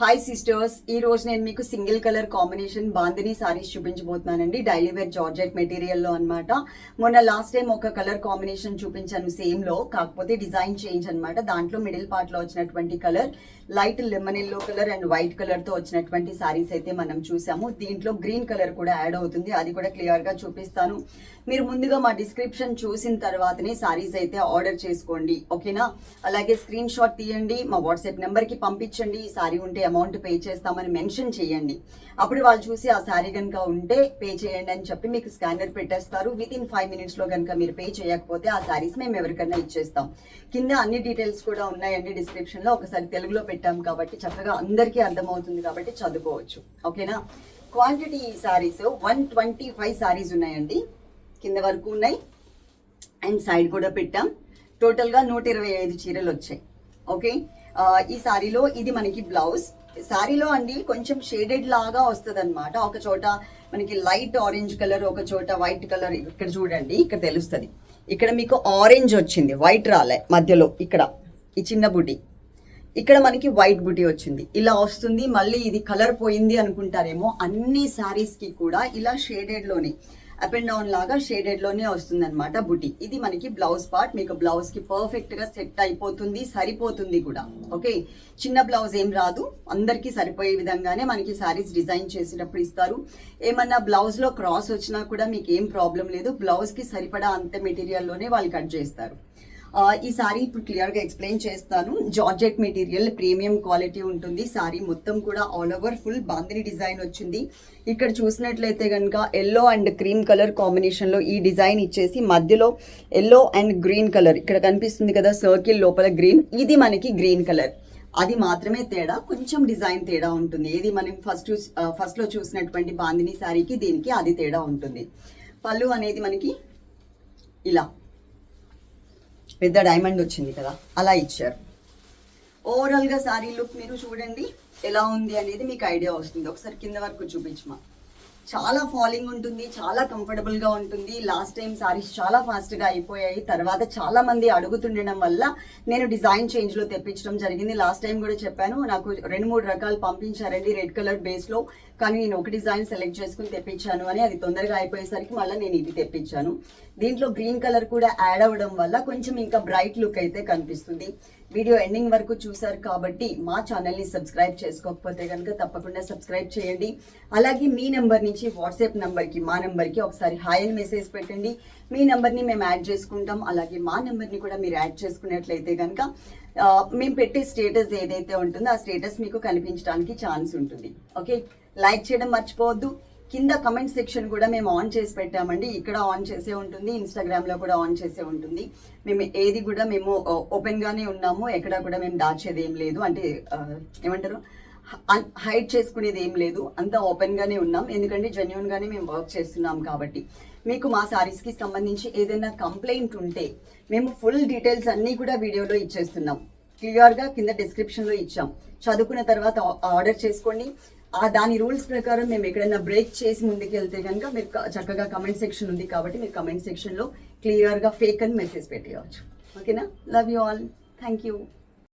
Hi sisters ఈ రోజు నేను మీకు single colour combination bandhani saris చూపించబోతున్నానండి. Daily wear georgette మెటీరియల్లో మొన్న లాస్ట్ టైం ఒక కలర్ కాంబినేషన్ చూపించాను సేమ్లో. కాకపోతే డిజైన్ చేంజ్ అనమాట దాంట్లో మిడిల్ పార్ట్లో వచ్చినటువంటి colour light lemon yellow colour and white కలర్తో వచ్చినటువంటి సారీస్ అయితే మనం చూసాము. దీంట్లో గ్రీన్ కలర్ కూడా యాడ్ అవుతుంది. అది కూడా క్లియర్గా చూపిస్తాను. మీరు ముందుగా మా డిస్క్రిప్షన్ చూసిన తర్వాతనే సారీస్ అయితే ఆర్డర్ చేసుకోండి. ఓకేనా అలాగే స్క్రీన్ షాట్ తీయండి. మా వాట్సాప్ నెంబర్కి పంపించండి. ఈ సారీ ఉంటే అమౌంట్ పే చేస్తామని మెన్షన్ చేయండి. అప్పుడు వాళ్ళు చూసి ఆ శారీ కనుక ఉంటే పే చేయండి అని చెప్పి మీకు స్కానర్ పెట్టేస్తారు. విత్ ఇన్ ఫైవ్ మినిట్స్లో కనుక మీరు పే చేయకపోతే ఆ శారీస్ మేము ఎవరికైనా ఇచ్చేస్తాం. కింద అన్ని డీటెయిల్స్ కూడా ఉన్నాయండి డిస్క్రిప్షన్లో ఒకసారి తెలుగులో పెట్టాం కాబట్టి చక్కగా అందరికీ అర్థమవుతుంది కాబట్టి చదువుకోవచ్చు. ఓకేనా క్వాంటిటీ ఈ saris one twenty five saris ఉన్నాయండి. కింద వరకు ఉన్నాయి. అండ్ సైడ్ కూడా పెట్టాం. టోటల్గా నూట ఇరవై ఐదు చీరలు వచ్చాయి. ఓకే ఈ సారీలో ఇది మనకి బ్లౌజ్ సారీలో అండి కొంచెం షేడెడ్ లాగా వస్తుంది అనమాట ఒక చోట మనకి లైట్ ఆరెంజ్ కలర్ ఒక చోట వైట్ కలర్ ఇక్కడ చూడండి ఇక్కడ తెలుస్తుంది. ఇక్కడ మీకు ఆరెంజ్ వచ్చింది వైట్ రాలే మధ్యలో ఇక్కడ ఈ చిన్న బుటి ఇక్కడ మనకి వైట్ బుటి వచ్చింది. ఇలా వస్తుంది మళ్ళీ ఇది కలర్ పోయింది అనుకుంటారేమో అన్ని శారీస్కి కూడా ఇలా షేడెడ్లోనే. అప్ అండ్ డౌన్ లాగా షేడెడ్లోనే వస్తుంది అనమాట బుటీ. ఇది మనకి బ్లౌజ్ పార్ట్. మీకు బ్లౌజ్కి పర్ఫెక్ట్గా సెట్ అయిపోతుంది సరిపోతుంది కూడా. ఓకే? చిన్న బ్లౌజ్ ఏం రాదు. అందరికీ సరిపోయే విధంగానే మనకి శారీస్ డిజైన్ చేసేటప్పుడు ఇస్తారు. ఏమన్నా బ్లౌజ్లో క్రాస్ వచ్చినా కూడా మీకు ఏం ప్రాబ్లం లేదు. బ్లౌజ్కి సరిపడా అంత మెటీరియల్లోనే వాళ్ళు కట్ చేస్తారు. ఈ సారీ ఇప్పుడు క్లియర్గా ఎక్స్ప్లెయిన్ చేస్తాను. జార్జెట్ మెటీరియల్ ప్రీమియం క్వాలిటీ ఉంటుంది. సారీ మొత్తం కూడా all over full bandhani design వచ్చింది. ఇక్కడ చూసినట్లయితే కనుక ఎల్లో అండ్ క్రీమ్ కలర్ కాంబినేషన్లో ఈ డిజైన్ ఇచ్చేసి మధ్యలో ఎల్లో అండ్ గ్రీన్ కలర్ ఇక్కడ కనిపిస్తుంది కదా సర్కిల్ లోపల గ్రీన్ ఇది మనకి గ్రీన్ కలర్ అది మాత్రమే తేడా కొంచెం డిజైన్ తేడా ఉంటుంది. ఏది మనం ఫస్ట్ ఫస్ట్లో చూసినటువంటి బాందిని శారీకి దీనికి అది తేడా ఉంటుంది. పళ్ళు అనేది మనకి ఇలా. పెద్ద డైమండ్ వచ్చింది కదా అలా ఇచ్చారు. ఓవరాల్గా శారీ సారీ లుక్ మీరు చూడండి ఎలా ఉంది అనేది మీకు ఐడియా వస్తుంది. ఒకసారి కింద వరకు చూపించమా? చాలా ఫాలింగ్ ఉంటుంది చాలా కంఫర్టబుల్గా ఉంటుంది. లాస్ట్ టైం సారీస్ చాలా ఫాస్ట్గా అయిపోయాయి. తర్వాత చాలా మంది అడుగుతుండడం వల్ల నేను డిజైన్ చేంజ్లో తెప్పించడం జరిగింది. లాస్ట్ టైం కూడా చెప్పాను నాకు రెండు మూడు రకాలు పంపించారండి. రెడ్ కలర్ బేస్లో కానీ నేను ఒక డిజైన్ సెలెక్ట్ చేసుకుని తెప్పించాను అని అది తొందరగా అయిపోయేసరికి మళ్ళీ నేను ఇది తెప్పించాను. దీంట్లో గ్రీన్ కలర్ కూడా యాడ్ అవ్వడం వల్ల కొంచెం ఇంకా బ్రైట్ లుక్ అయితే కనిపిస్తుంది. వీడియో ఎండింగ్ వరకు చూసారు కాబట్టి మా ఛానల్ని సబ్స్క్రైబ్ చేసుకోకపోతే కనుక తప్పకుండా సబ్స్క్రైబ్ చేయండి. అలాగే మీ నెంబర్ నుంచి వాట్సాప్ నెంబర్కి మా నెంబర్కి ఒకసారి హాయ్ అని మెసేజ్ పెట్టండి. మీ నెంబర్ని మేము యాడ్ చేసుకుంటాం. అలాగే మా నెంబర్ని కూడా మీరు యాడ్ చేసుకున్నట్లయితే కనుక మేము పెట్టే స్టేటస్ ఏదైతే ఉంటుందో ఆ స్టేటస్ మీకు కనిపించడానికి ఛాన్స్ ఉంటుంది. ఓకే? లైక్ చేయడం మర్చిపోవద్దు. కింద కమెంట్ సెక్షన్ కూడా మేము ఆన్ చేసి పెట్టామండి. ఇక్కడ ఆన్ చేసే ఉంటుంది. ఇన్స్టాగ్రామ్లో కూడా ఆన్ చేసే ఉంటుంది. మేము ఏది కూడా మేము ఓపెన్గానే ఉన్నాము. ఎక్కడ కూడా మేము దాచేది ఏం లేదు. అంటే ఏమంటారు? హైడ్ చేసుకునేది ఏం లేదు. అంతా ఓపెన్గానే ఉన్నాం. ఎందుకంటే జెన్యున్గానే మేము వర్క్ చేస్తున్నాం కాబట్టి. మీకు మా శారీస్కి సంబంధించి ఏదైనా కంప్లైంట్ ఉంటే మేము ఫుల్ డీటెయిల్స్ అన్నీ కూడా వీడియోలో ఇచ్చేస్తున్నాం. క్లియర్గా కింద డిస్క్రిప్షన్లో ఇచ్చాం. చదువుకున్న తర్వాత ఆర్డర్ చేసుకోండి. ఆ దాని రూల్స్ ప్రకారం మేము ఎక్కడైనా బ్రేక్ చేసి ముందుకు వెళ్తే కనుక మీరు చక్కగా కమెంట్ సెక్షన్ ఉంది కాబట్టి మీరు కమెంట్ సెక్షన్లో క్లియర్గా ఫేక్ అని మెసేజ్ పెట్టేయవచ్చు. ఓకేనా love you all thank you